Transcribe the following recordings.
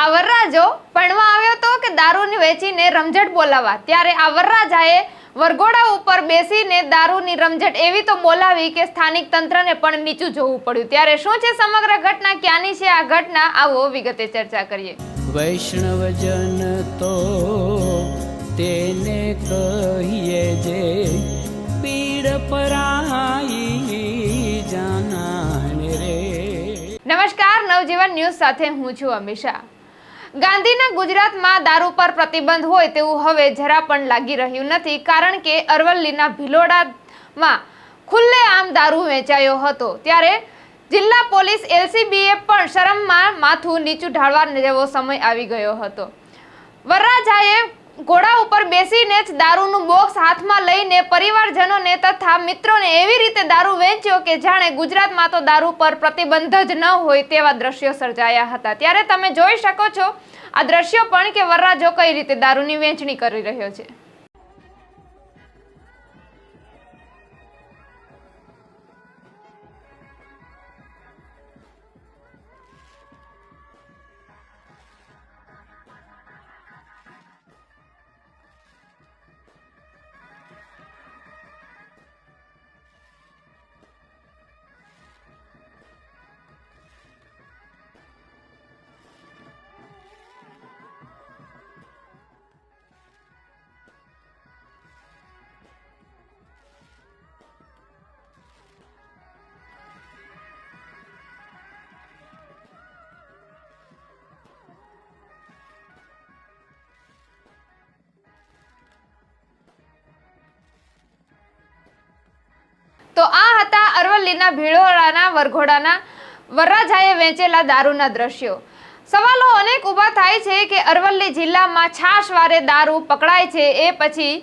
આ વરરાજો ભણવા આવ્યો તો કે દારૂની વેચીને રમઝટ બોલાવવા ત્યારે આ વરરાજાએ વરઘોડા ઉપર બેસીને દારૂની રમઝટ એવી તો બોલાવી કે સ્થાનિક તંત્રને પણ નીચું જોવું પડ્યું. ત્યારે શું છે સમગ્ર ઘટના? ક્યાંની છે આ ઘટના? આવો વિગતે ચર્ચા કરીએ. વૈષ્ણવજન તો તેને કહીએ જે પીડ પરાઈ જાના નમસ્કાર નવજીવન ન્યૂઝ સાથે હું છું અમિષા. ગાંધીના ગુજરાતમાં દારૂ પર પ્રતિબંધ હોય તેવું હવે જરા પણ લાગી રહ્યું નથી, કારણ કે અરવલ્લીના ભિલોડામાં ખુલ્લે આમ દારૂ વેચાયો હતો. ત્યારે જિલ્લા પોલીસ એલસીબીએ પણ શરમમાં માથું નીચું ઢાળવા જેવો સમય આવી ગયો હતો. વરરાજાએ ઘોડા ઉપર બેસીને જ દારૂનું બોક્સ હાથમાં લઈને પરિવારજનોને તથા મિત્રોને એવી રીતે દારૂ વેચ્યો કે જાણે ગુજરાતમાં તો દારૂ પર પ્રતિબંધ જ ન હોય તેવા દ્રશ્યો સર્જાયા હતા. ત્યારે તમે જોઈ શકો છો આ દ્રશ્યો પણ કે વરરાજો કઈ રીતે દારૂની વેચણી કરી રહ્યો છે. અરવલ્લીના ભીડોરાના વરઘોડાના, વરરાજાએ વેચેલા દારૂના દ્રશ્યો. સવાલો અનેક ઊભા થાય છે કે અરવલ્લી જિલ્લામાં છાશવારે દારૂ પકડાય છે એ પછી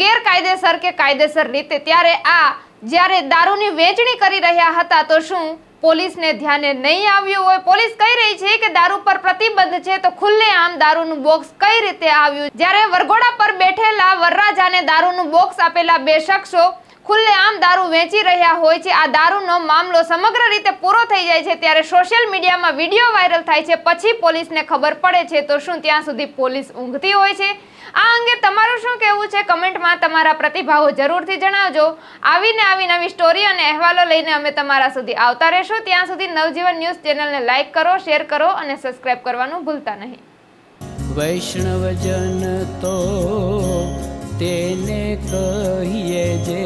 ગેરકાયદેસર કે કાયદેસર રીતે? ત્યારે આ જ્યારે દારૂની વેચણી કરી રહ્યા હતા તો શું પોલીસને ધ્યાને નહીં આવ્યું હોય? પોલીસ કહી રહી છે કે દારૂ પર પ્રતિબંધ છે તો ખુલ્લે આમ દારૂનું બોક્સ કઈ રીતે આવ્યું? જ્યારે વરઘોડા પર બેઠેલા વરરાજાને દારૂનું બોક્સ આપેલા બે શખ્સો ખુલ્લે આમ દારૂ વેચી રહ્યા હોય છે. આ દારૂનો મામલો સમગ્ર રીતે પૂરો થઈ જાય છે. ત્યારે સોશિયલ મીડિયામાં વીડિયો વાયરલ થાય છે. પછી પોલીસને ખબર પડે છે. તો શું ત્યાં સુધી પોલીસ ઊંઘતી હોય છે? આ અંગે તમારું શું કહેવું છે? કમેન્ટમાં તમારા પ્રતિભાવો જરૂરથી જણાવજો. આવીને આવી નવી સ્ટોરી અને અહેવાલો લઈને અમે તમારા સુધી આવતા રહેશું. ત્યાં સુધી નવજીવન ન્યૂઝ ચેનલને લાઇક કરો, શેર કરો અને સબસ્ક્રાઇબ કરવાનું ભૂલતા નહીં. વૈષ્ણવજન તો તેને કહીએ જે